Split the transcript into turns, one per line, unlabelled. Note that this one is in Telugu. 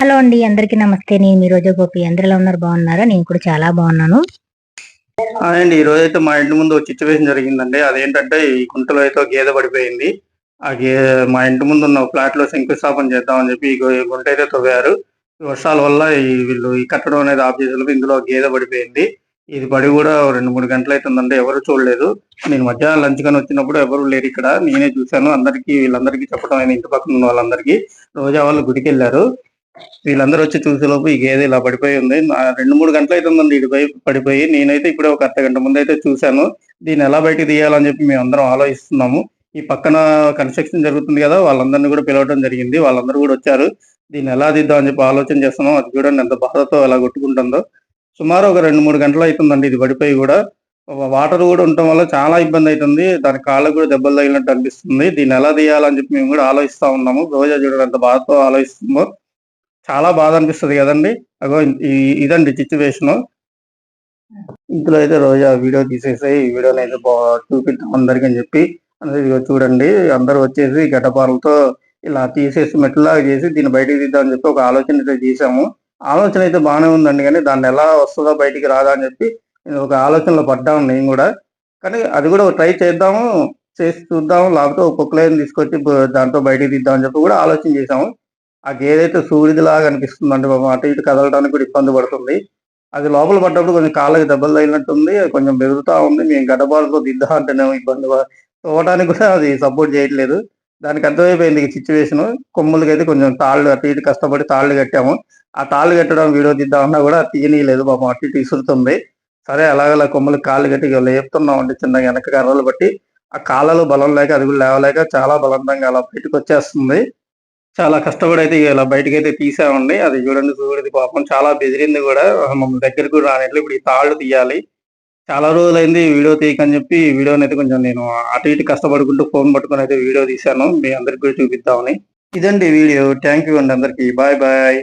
హలో అండి అందరికీ నమస్తే. నేను మీ రోజు గోపి. అందరిలో ఉన్నారు? బాగున్నారా? నేను కూడా చాలా బాగున్నాను.
అండి. ఈ రోజు అయితే మా ఇంటి ముందు ఒక సిచ్యువేషన్ జరిగిందండి. అదేంటంటే ఈ గుంటలో అయితే గేదె పడిపోయింది. ఆ గే మా ఇంటి ముందు ఉన్న ఫ్లాట్లో శంకుస్థాపన చేద్దామని చెప్పి ఈ గుంట అయితే తవ్వారు. ఈ వర్షాల వల్ల ఈ వీళ్ళు ఈ కట్టడం అనేది ఆఫ్ చేసేలోపు ఇందులో గేదె పడిపోయింది. ఇది పడి కూడా రెండు మూడు గంటలు అవుతుందండి ఎవరు చూడలేదు. నేను మధ్యాహ్నం లంచ్ కానీ వచ్చినప్పుడు ఎవరు లేరు ఇక్కడ. నేనే చూశాను. అందరికీ వీళ్ళందరికీ చెప్పడం ఆయన ఇంటి పక్కన ఉన్న వాళ్ళందరికీ. రోజా వాళ్ళు గుడికి వెళ్ళారు వీళ్ళందరూ వచ్చి చూసేలోపు ఈ గేదె ఇలా పడిపోయి ఉంది. రెండు మూడు గంటలు అవుతుందండి ఇటు పై పడిపోయి. నేనైతే ఇప్పుడే ఒక అర్ధ గంట ముందు అయితే చూశాను. దీన్ని ఎలా బయటకు తీయాలని చెప్పి మేము అందరం ఆలోచిస్తున్నాము. ఈ పక్కన కన్స్ట్రక్షన్ జరుగుతుంది కదా వాళ్ళందరినీ కూడా పిలవడం జరిగింది. వాళ్ళందరూ కూడా వచ్చారు. దీన్ని ఎలా దిద్దాం అని చెప్పి ఆలోచన చేస్తున్నాం. అది చూడండి ఎంత బాధతో ఎలా కొట్టుకుంటుందో. సుమారు ఒక రెండు మూడు గంటలు అవుతుందండి ఇది పడిపోయి కూడా. వాటర్ కూడా ఉండటం వల్ల చాలా ఇబ్బంది అవుతుంది దాని కాళ్ళకు కూడా దెబ్బలు తగిలినట్టు అనిపిస్తుంది. దీన్ని ఎలా తీయాలని చెప్పి మేము కూడా ఆలోచిస్తా ఉన్నాము. రోజా చూడండి ఎంత బాధతో ఆలోచిస్తుందో. చాలా బాధ అనిపిస్తుంది కదండి. అగో ఇదండి సిచ్యువేషను ఇందులో అయితే రోజా వీడియో తీసేసి ఈ వీడియోని అయితే బా- చూపిద్దాం అందరికి అని చెప్పి. ఇదిగో చూడండి అందరూ వచ్చేసి గడ్డపారలతో ఇలా తీసేసి మెట్లాగా చేసి దీన్ని బయటికి తీద్దామని చెప్పి ఒక ఆలోచన అయితే చేసాము ఆలోచన అయితే బాగానే ఉందండి కానీ దాన్ని ఎలా వస్తుందో బయటికి రాదా అని చెప్పి నేను ఒక ఆలోచనలో పడ్డాము నేను కూడా. కానీ అది కూడా ట్రై చేద్దాము చేసి చూద్దాము లేకపోతే ఒక కుక్కలైన తీసుకొచ్చి దాంతో బయటికి తీద్దామని చెప్పి కూడా ఆలోచన చేసాము ఆ గేదైతే అనిపిస్తుంది అంటే బాబు అటు ఇటు కదలడానికి కూడా ఇబ్బంది పడుతుంది. అది లోపల పడ్డప్పుడు కొంచెం కాళ్ళకి దెబ్బలు తగిలినట్టుంది అది కొంచెం బెదురుతా ఉంది. మేము గడ్డబాలతో దిద్దా అంటేనేమో ఇబ్బంది ప- తోవడానికి కూడా అది సపోర్ట్ చేయట్లేదు. దానికి అర్థమైపోయింది ఈ సిచ్యువేషన్. కొమ్ములకి అయితే కొంచెం తాళ్ళు అటు ఇటు కష్టపడి తాళ్ళు కట్టాము. ఆ తాళ్ళు కట్టడం వీడియో తీద్దామన్నా కూడా తీయనీయలేదు పాపం అటు ఇటు ఇసురుతుంది. సరే అలాగలా కొమ్మలు కాళ్ళు కట్టి లేపుతున్నాం అండి చిన్నగా వెనక కర్రలు బట్టి ఆ కాళ్ళలో బలం లేక అది కూడా లేవలేక చాలా బలవంతంగా అలా బయటకు వచ్చేస్తుంది. చాలా కష్టపడి అయితే ఇలా బయటకి అయితే తీసామండి. అది చూడండి సూర్యుడి పాపం చాలా బెదిరింది కూడా. మమ్మల్ని దగ్గరకు కూడా రానట్లు ఇప్పుడు ఈ తాళ్ళు తీయాలి. చాలా రోజులైంది వీడియో తీయకని చెప్పి వీడియోని అయితే కొంచెం నేను అటు ఇటు కష్టపడుకుంటూ ఫోన్ పట్టుకొని అయితే వీడియో తీశాను. మీ అందరికి కూడా చూపిద్దామని. ఇదండి వీడియో. థ్యాంక్ యూ అండి అందరికి. Bye bye.